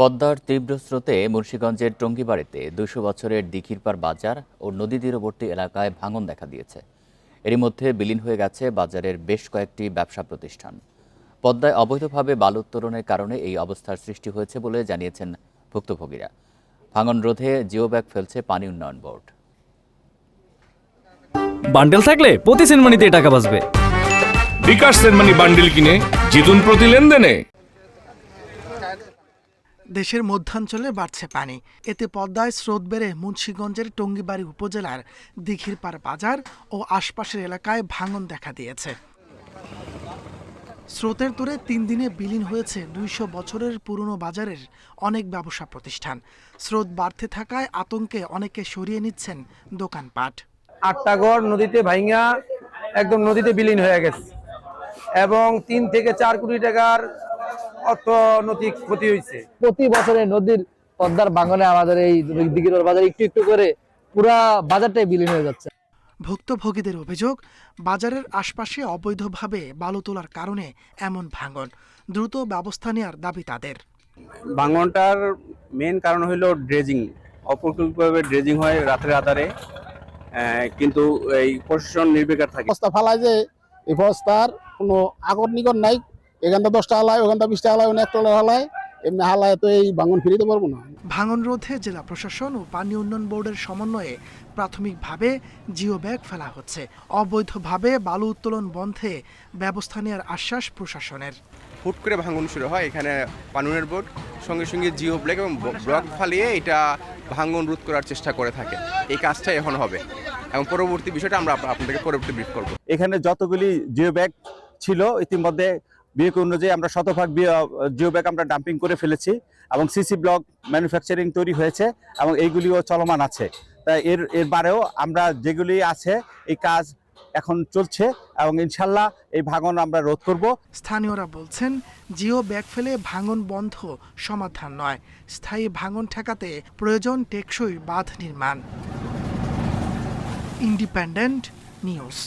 পদ্মার তীব্র স্রোতে মুন্সীগঞ্জের টঙ্গিবাড়িতে দুশো বছরের দিঘিরপার বাজার ও নদী তীরবর্তী এলাকায় ভাঙন দেখা দিয়েছে। এরই মধ্যে বিলীন হয়ে গেছে বাজারের বেশ কয়েকটি ব্যবসা প্রতিষ্ঠান। পদ্মায় অবৈধভাবে বালু উত্তোলনের কারণে এই অবস্থার সৃষ্টি হয়েছে বলে জানিয়েছেন ভুক্তভোগীরা। ভাঙন রোধে জিও ব্যাগ ফেলছে পানি উন্নয়ন বোর্ড। বান্ডেল থাকলে প্রতি সেনমানিতে টাকা বাঁচবে। বিকাশ সেনমানি বান্ডিল কিনে জিতুন প্রতি লেনদেনে। দেশের মধ্যাঞ্চলে বাড়ছে পানি। এতে পদ্মায় স্রোত বেড়ে মুন্সীগঞ্জের টঙ্গিবাড়ি উপজেলার দিঘিরপাড় বাজার ও আশপাশের এলাকায় ভাঙন দেখা দিয়েছে। স্রোতের তোরে তিন দিনে বিলীন হয়েছে দুইশো বছরের পুরনো বাজারের অনেক ব্যবসা প্রতিষ্ঠান। স্রোত বাড়তে থাকায় আতঙ্কে অনেকে সরিয়ে নিচ্ছেন দোকানপাট। আটটা গড় নদীতে ভাইঙ্গা একদম নদীতে বিলীন হয়ে গেছে। এবং তিন থেকে চার কোটি টাকার অর্থনৈতিক ক্ষতি হয়েছে প্রতি বছরে নদীর পদ্মার ভাঙনে আমাদের এই দিঘির বাজার একটু একটু করে পুরা বাজারটাই বিলীন হয়ে যাচ্ছে। ভুক্তভোগীদের অভিযোগ বাজারের আশপাশে অবৈধভাবে বালু তোলার কারণে এমন ভাঙন। দ্রুত ব্যবস্থা নেওয়ার দাবি তাদের। ভাঙনটার মেন কারণ হলো ড্রেজিং অপরিকল্পিতভাবে ড্রেজিং হয় রাত্রে আধারে আহ, কিন্তু এই প্রশাসন নির্বিকার থাকে। বস্তা ফালায় যে এই বস্তার কোনো আগর নিগর নাই এখানটা দশটা হালায় ওখানটা বিশটা হালায় ওখানে একটা হালায় এমনি হালায় তো এই ভাঙন ফিরিতে পারব না। ভাঙন রোধে জেলা প্রশাসন ও পানি উন্নয়ন বোর্ডের সমন্বয়ে প্রাথমিকভাবে জিও ব্যাগ ফেলা হচ্ছে। অবৈধভাবে বালু উত্তোলন বন্ধে ব্যবস্থা নেওয়ার আশ্বাস প্রশাসনের। হুট করে ভাঙন শুরু হয় এখানে পানুনের বোর্ড সঙ্গে সঙ্গে জিও ব্ল্যাক এবং ব্লক ফালিয়ে এটা ভাঙন রোধ করার চেষ্টা করে থাকে। এই কাজটা এখন হবে। এবং পরবর্তী বিষয়টা আমরা আপ- আপনাদেরকে পরবর্তী ব্রিফ করব। এখানে যতগুলি জিও ব্যাগ ছিল ইতিমধ্যে বিয়োগ অনুযায়ী আমরা শতভাগ জিও ব্যাগ আমরা ডাম্পিং করে ফেলেছি এবং সিসি ব্লক ম্যানুফ্যাকচারিং তৈরি হয়েছে এবং এইগুলিও চলমান আছে। তাই এর এর বারেও আমরা যেগুলি আছে, এই কাজ এখন চলছে এবং ইনশাল্লাহ এই ভাঙন আমরা রোধ করব। স্থানীয়রা বলছেন, জিও ব্যাগ ফেলে ভাঙন বন্ধ সমাধান নয়। স্থায়ী ভাঙন ঠেকাতে প্রয়োজন টেকসই বাঁধ নির্মাণ। Independent news